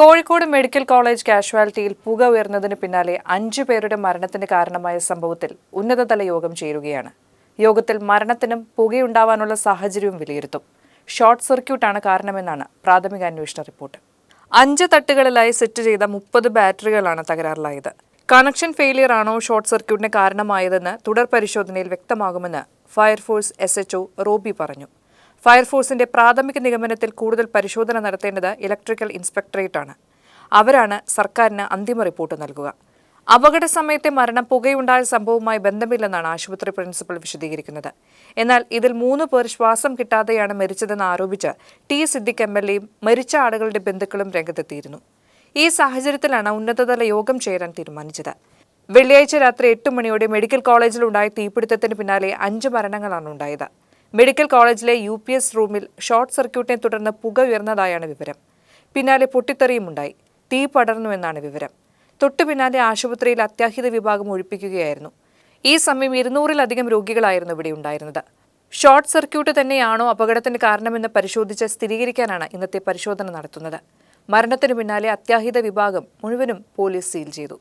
Kozhikode medical college കാഷ്വാലിറ്റിയിൽ പുക ഉയർന്നതിന് പിന്നാലെ അഞ്ചു പേരുടെ മരണത്തിന് കാരണമായ സംഭവത്തിൽ ഉന്നതതല യോഗം ചേരുകയാണ്. യോഗത്തിൽ മരണത്തിനും പുകയുണ്ടാവാനുള്ള സാഹചര്യവും വിലയിരുത്തും. ഷോർട്ട് സർക്യൂട്ടാണ് കാരണമെന്നാണ് പ്രാഥമിക അന്വേഷണ റിപ്പോർട്ട്. അഞ്ച് തട്ടുകളിലായി സെറ്റ് ചെയ്ത മുപ്പത് ബാറ്ററികളാണ് തകരാറിലായത്. കണക്ഷൻ ഫെയിലിയർ ആണോ ഷോർട്ട് സർക്യൂട്ടിന് കാരണമായതെന്ന് തുടർ പരിശോധനയിൽ വ്യക്തമാകുമെന്ന് ഫയർഫോഴ്സ് എസ് റോബി പറഞ്ഞു. ഫയർഫോഴ്സിന്റെ പ്രാഥമിക നിഗമനത്തിൽ കൂടുതൽ പരിശോധന നടത്തേണ്ടത് ഇലക്ട്രിക്കൽ ഇൻസ്പെക്ടറേറ്റാണ്. അവരാണ് സർക്കാരിന് അന്തിമ റിപ്പോർട്ട് നൽകുക. അപകട സമയത്തെ മരണം പുകയുണ്ടായ സംഭവവുമായി ബന്ധമില്ലെന്നാണ് ആശുപത്രി പ്രിൻസിപ്പൽ വിശദീകരിക്കുന്നത്. എന്നാൽ ഇതിൽ മൂന്ന് പേർ ശ്വാസം കിട്ടാതെയാണ് മരിച്ചതെന്ന് ആരോപിച്ച് ടി സിദ്ദിഖ് എം എൽ എയും മരിച്ച ആളുകളുടെ ബന്ധുക്കളും രംഗത്തെത്തിയിരുന്നു. ഈ സാഹചര്യത്തിലാണ് ഉന്നതതല യോഗം ചേരാൻ തീരുമാനിച്ചത്. വെള്ളിയാഴ്ച രാത്രി എട്ട് മണിയോടെ മെഡിക്കൽ കോളേജിലുണ്ടായ തീപിടുത്തത്തിന് പിന്നാലെ അഞ്ച് മരണങ്ങളാണ് ഉണ്ടായത് മെഡിക്കൽ കോളേജിലെ യു പി എസ് റൂമിൽ ഷോർട്ട് സർക്യൂട്ടിനെ തുടർന്ന് പുക ഉയർന്നതായാണ് വിവരം. പിന്നാലെ പൊട്ടിത്തെറിയുമുണ്ടായി. തീ പടർന്നുവെന്നാണ് വിവരം. തൊട്ടു പിന്നാലെ ആശുപത്രിയിൽ അത്യാഹിത വിഭാഗം ഒഴിപ്പിക്കുകയായിരുന്നു. ഈ സമയം ഇരുന്നൂറിലധികം രോഗികളായിരുന്നു ഇവിടെ ഉണ്ടായിരുന്നത്. ഷോർട്ട് സർക്യൂട്ട് തന്നെയാണോ അപകടത്തിന് കാരണമെന്ന് പരിശോധിച്ച് സ്ഥിരീകരിക്കാനാണ് ഇന്നത്തെ പരിശോധന നടത്തുന്നത്. മരണത്തിനു പിന്നാലെ അത്യാഹിത വിഭാഗം മുഴുവനും പോലീസ് സീൽ ചെയ്തു.